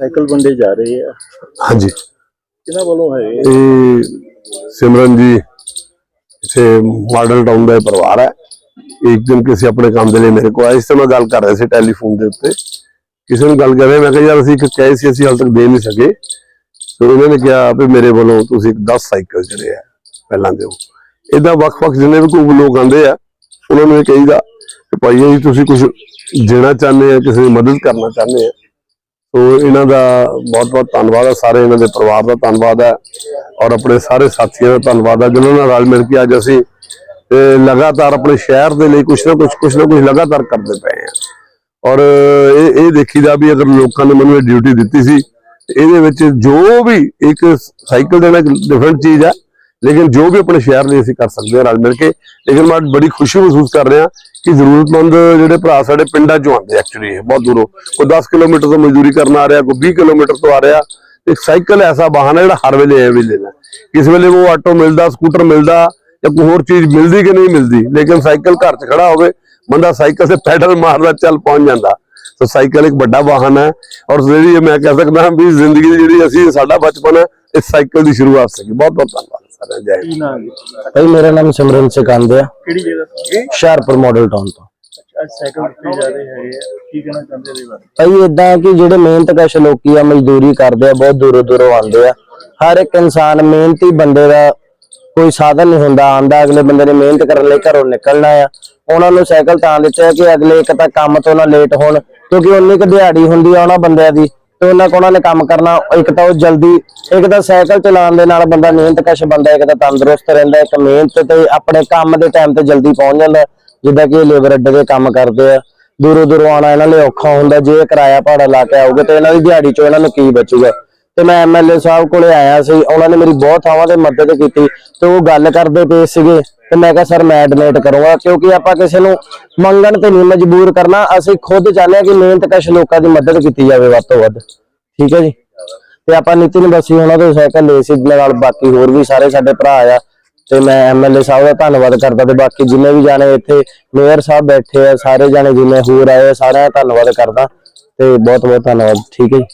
Cycle ਵੰਡੇ ਜਾ ਰਹੇ ਆ। ਹਾਂਜੀ। ਕਿਹਨਾਂ ਵੱਲੋਂ ਹੈ ਇਹ? ਇਹ ਸਿਮਰਨ ਜੀ ਇੱਥੇ ਮਾਡਲ ਟਾਊਨ ਦਾ ਇਹ ਪਰਿਵਾਰ ਹੈ। ਇੱਕ ਦਿਨ ਕਿਸੇ ਆਪਣੇ ਕੰਮ ਦੇ ਲਈ ਮੇਰੇ ਕੋਲ ਆਏ ਇਸ ਤੇ ਮੈਂ ਗੱਲ ਕਰ ਰਿਹਾ ਸੀ ਟੈਲੀਫੋਨ ਦੇ ਉੱਤੇ। ਕਿਸੇ ਨੂੰ ਗੱਲ ਕਰ ਰਿਹਾ ਮੈਂ ਕਿਹਾ ਯਾਰ ਅਸੀਂ ਇੱਕ ਕਹੇ ਸੀ ਅਸੀਂ ਹਾਲ ਤੱਕ ਦੇ ਨਹੀਂ ਸਕੇ। ਫਿਰ ਉਹਨਾਂ ਨੇ ਕਿਹਾ ਵੀ ਮੇਰੇ ਵੱਲੋਂ ਤੁਸੀਂ 10 ਸਾਈਕਲ ਜਿਹੜੇ ਆ ਪਹਿਲਾਂ ਦਿਓ। ਇਦਾਂ ਵੱਖ-ਵੱਖ ਜਿੰਨੇ ਵੀ ਕੋਈ ਲੋਕ ਆਉਂਦੇ ਆ ਉਹਨਾਂ ਨੂੰ ਇਹ ਕਹੀਦਾ ਕਿ ਭਾਈ ਜੀ ਤੁਸੀਂ ਕੁਝ ਦੇਣਾ ਚਾਹੁੰਦੇ ਆ ਕਿਸੇ ਦੀ ਮਦਦ ਕਰਨਾ ਚਾਹੁੰਦੇ ਆ। ਸੋ ਇਹਨਾਂ ਦਾ ਬਹੁਤ ਬਹੁਤ ਧੰਨਵਾਦ ਹੈ, ਸਾਰੇ ਇਹਨਾਂ ਦੇ ਪਰਿਵਾਰ ਦਾ ਧੰਨਵਾਦ ਹੈ ਔਰ ਆਪਣੇ ਸਾਰੇ ਸਾਥੀਆਂ ਦਾ ਧੰਨਵਾਦ ਹੈ, ਜਿਨ੍ਹਾਂ ਨਾਲ ਰਲ ਮਿਲ ਕੇ ਅੱਜ ਅਸੀਂ ਲਗਾਤਾਰ ਆਪਣੇ ਸ਼ਹਿਰ ਦੇ ਲਈ ਕੁਛ ਨਾ ਕੁਛ ਕੁਛ ਨਾ ਕੁਛ ਲਗਾਤਾਰ ਕਰਦੇ ਪਏ ਹਾਂ। ਔਰ ਇਹ ਇਹ ਦੇਖੀਦਾ ਵੀ ਅਗਰ ਲੋਕਾਂ ਨੇ ਮੈਨੂੰ ਇਹ ਡਿਊਟੀ ਦਿੱਤੀ ਸੀ ਇਹਦੇ ਵਿੱਚ ਜੋ ਵੀ ਇੱਕ ਸਾਈਕਲ ਦੇਣਾ ਇੱਕ ਡਿਫਰੈਂਟ ਚੀਜ਼ ਹੈ ਲੇਕਿਨ ਜੋ ਵੀ ਆਪਣੇ ਸ਼ਹਿਰ ਲਈ ਅਸੀਂ ਕਰ ਸਕਦੇ ਹਾਂ ਰਲ ਮਿਲ ਕੇ, ਲੇਕਿਨ ਮੈਂ ਬੜੀ ਖੁਸ਼ੀ ਮਹਿਸੂਸ ਕਰ ਰਿਹਾ ਕਿ ਜ਼ਰੂਰਤਮੰਦ ਜਿਹੜੇ ਭਰਾ ਸਾਡੇ ਪਿੰਡਾਂ ਚੋਂ ਆਉਂਦੇ ਐਕਚੁਅਲੀ ਬਹੁਤ ਦੂਰੋਂ। ਕੋਈ 10 ਕਿਲੋਮੀਟਰ ਤੋਂ ਮਜ਼ਦੂਰੀ ਕਰਨ ਆ ਰਿਹਾ, ਕੋਈ 20 ਕਿਲੋਮੀਟਰ ਤੋਂ ਆ ਰਿਹਾ, ਇੱਕ ਸਾਈਕਲ ਐਸਾ ਵਾਹਨ ਹੈ ਜਿਹੜਾ ਹਰ ਵੇਲੇ ਐ ਵੀ ਲੈਣਾ ਕਿਸ ਵੇਲੇ ਉਹ ਆਟੋ ਮਿਲਦਾ, ਸਕੂਟਰ ਮਿਲਦਾ ਜਾਂ ਕੋਈ ਹੋਰ ਚੀਜ਼ ਮਿਲਦੀ ਕਿ ਨਹੀਂ ਮਿਲਦੀ, ਲੇਕਿਨ ਸਾਈਕਲ ਘਰ 'ਚ ਖੜਾ ਹੋਵੇ, ਬੰਦਾ ਸਾਈਕਲ ਤੇ ਪੈਡਲ ਮਾਰਦਾ, ਚੱਲ ਪਹੁੰਚ ਜਾਂਦਾ। ਸੋ ਸਾਈਕਲ ਇੱਕ ਵੱਡਾ ਵਾਹਨ ਹੈ ਔਰ ਜਿਹੜੀ ਮੈਂ ਕਹਿ ਸਕਦਾ ਵੀ ਜ਼ਿੰਦਗੀ ਦੀ ਜਿਹੜੀ ਅਸੀਂ, ਸਾਡਾ ਬਚਪਨ ਹੈ, ਇਸ ਸਾਈਕਲ ਦੀ ਸ਼ੁਰੂਆਤ ਸੀ ਬਹੁਤ ਬਹੁਤ ਧੰਨਵਾਦ। ਜੈ। ਕੀ ਨਾਮ ਭਾਈ ਮੇਰਾ ਨਾਮ ਸਿਮਰਨ ਸਿਕੰਦ ਆ। ਕਿਹੜੀ ਜਗ੍ਹਾ ਤੋਂ? ਹੁਸ਼ਿਆਰਪੁਰ ਮਾਡਲ ਟਾਊਨ ਤੋਂ। ਅੱਜ ਸਾਈਕਲ ਦਿੱਤੇ ਜਾ ਰਹੇ ਹੈਗੇ ਆ। ਕੀ ਕਹਿਣਾ ਚਾਹੁੰਦੇ ਇਹਦੇ ਬਾਰੇ? ਭਾਈ ਇਦਾਂ ਕਿ ਜਿਹੜੇ ਮਿਹਨਤ ਕਸ਼ ਲੋਕੀ ਆ ਮਜ਼ਦੂਰੀ ਕਰਦੇ ਆ ਬਹੁਤ ਦੂਰੋਂ ਦੂਰੋਂ ਆਉਂਦੇ ਆ। ਹਰ ਇੱਕ ਇਨਸਾਨ ਮਿਹਨਤੀ ਬੰਦੇ ਦਾ ਕੋਈ ਸਾਧਨ ਨਹੀਂ ਹੁੰਦਾ। ਆਂਦਾ ਅਗਲੇ ਬੰਦੇ ਨੇ ਮਿਹਨਤ ਕਰਨ ਲਈ ਘਰੋਂ ਨਿਕਲਣਾ ਆ। ਉਹਨਾਂ ਨੂੰ ਸਾਈਕਲ ਤਾਂ ਦਿੱਤੇ ਆ ਕਿ ਅਗਲੇ ਇੱਕ ਤਾਂ ਕੰਮ ਤੋਂ ਨਾ ਲੇਟ ਹੋਣ ਕਿਉਂਕਿ ਉਨੀ ਕੁ ਦਿਹਾੜੀ ਹੁੰਦੀ ਆ ਉਹਨਾਂ ਬੰਦਿਆਂ ਦੀ। ਤੇ ਉਹਨਾਂ ਕੋਲ ਉਹਨਾਂ ਨੇ ਕੰਮ ਕਰਨਾ, ਇੱਕ ਤਾਂ ਉਹ ਜਲਦੀ, ਇੱਕ ਤਾਂ ਸਾਈਕਲ ਚਲਾਉਣ ਦੇ ਨਾਲ ਬੰਦਾ ਮਿਹਨਤ ਕਸ਼ ਬੰਦਾ, ਇੱਕ ਤਾਂ ਤੰਦਰੁਸਤ ਰਹਿੰਦਾ, ਇੱਕ ਮਿਹਨਤ ਤੇ ਆਪਣੇ ਕੰਮ ਦੇ ਟਾਈਮ ਤੇ ਜਲਦੀ ਪਹੁੰਚ ਜਾਂਦਾ, ਜਿੱਦਾਂ ਕਿ ਲੇਬਰ ਅੱਡੇ ਦੇ ਕੰਮ ਕਰਦੇ ਆ। ਦੂਰੋਂ ਦੂਰੋਂ ਆਉਣਾ ਇਹਨਾਂ ਲਈ ਔਖਾ ਹੁੰਦਾ, ਜੇ ਕਿਰਾਇਆ ਭਾੜਾ ਲਾ ਕੇ ਆਉਗੇ ਤੇ ਇਹਨਾਂ ਦੀ ਦਿਹਾੜੀ ਚੋਂ ਇਹਨਾਂ ਨੂੰ ਕੀ ਬਚੂਗਾ? ਤੇ ਮੈਂ ਐਮਐਲਏ ਸਾਹਿਬ ਕੋਲੇ ਆਇਆ ਸੀ, ਉਹਨਾਂ ਨੇ ਮੇਰੀ ਬਹੁਤ ਥਾਵਾਂ ਤੇ ਮਦਦ ਕੀਤੀ ਤੇ ਉਹ ਗੱਲ ਕਰਦੇ ਪਏ ਸੀਗੇ ਤੇ ਮੈਂ ਕਿਹਾ, ਸਰ, ਮੈਂ ਡੋਨੇਟ ਕਰੂੰਗਾ, ਕਿਉਂਕਿ ਆਪਾਂ ਕਿਸੇ ਨੂੰ ਮੰਗਣ ਤੇ ਨਹੀਂ ਮਜਬੂਰ ਕਰਨਾ, ਅਸੀਂ ਖੁਦ ਚਾਹੁੰਦੇ ਕਿ ਮਿਹਨਤ ਕਸ਼ ਲੋਕਾਂ ਦੀ ਮਦਦ ਕੀਤੀ ਜਾਵੇ ਵੱਧ ਤੋਂ ਵੱਧ। ਠੀਕ ਹੈ ਜੀ? ਤੇ ਆਪਾਂ ਨਿਤਿਨ ਬਸੀ ਉਹਨਾਂ ਤੋਂ ਸਾਈਕਲ ਲਏ ਸੀ ਨਾਲ ਬਾਕੀ ਹੋਰ ਵੀ ਸਾਰੇ ਸਾਡੇ ਭਰਾ ਆ। ਤੇ ਮੈਂ ਐਮਐਲਏ ਸਾਹਿਬ ਦਾ ਧੰਨਵਾਦ ਕਰਦਾ ਤੇ ਬਾਕੀ ਜਿੰਨੇ ਵੀ ਜਾਣੇ ਇੱਥੇ ਮੇਅਰ ਸਾਹਿਬ ਬੈਠੇ ਆ, ਸਾਰੇ ਜਾਣੇ ਜਿੰਨੇ ਹੋਰ ਆਏ ਸਾਰਿਆਂ ਦਾ ਧੰਨਵਾਦ ਕਰਦਾ ਤੇ ਬਹੁਤ ਬਹੁਤ ਧੰਨਵਾਦ। ਠੀਕ ਹੈ ਜੀ?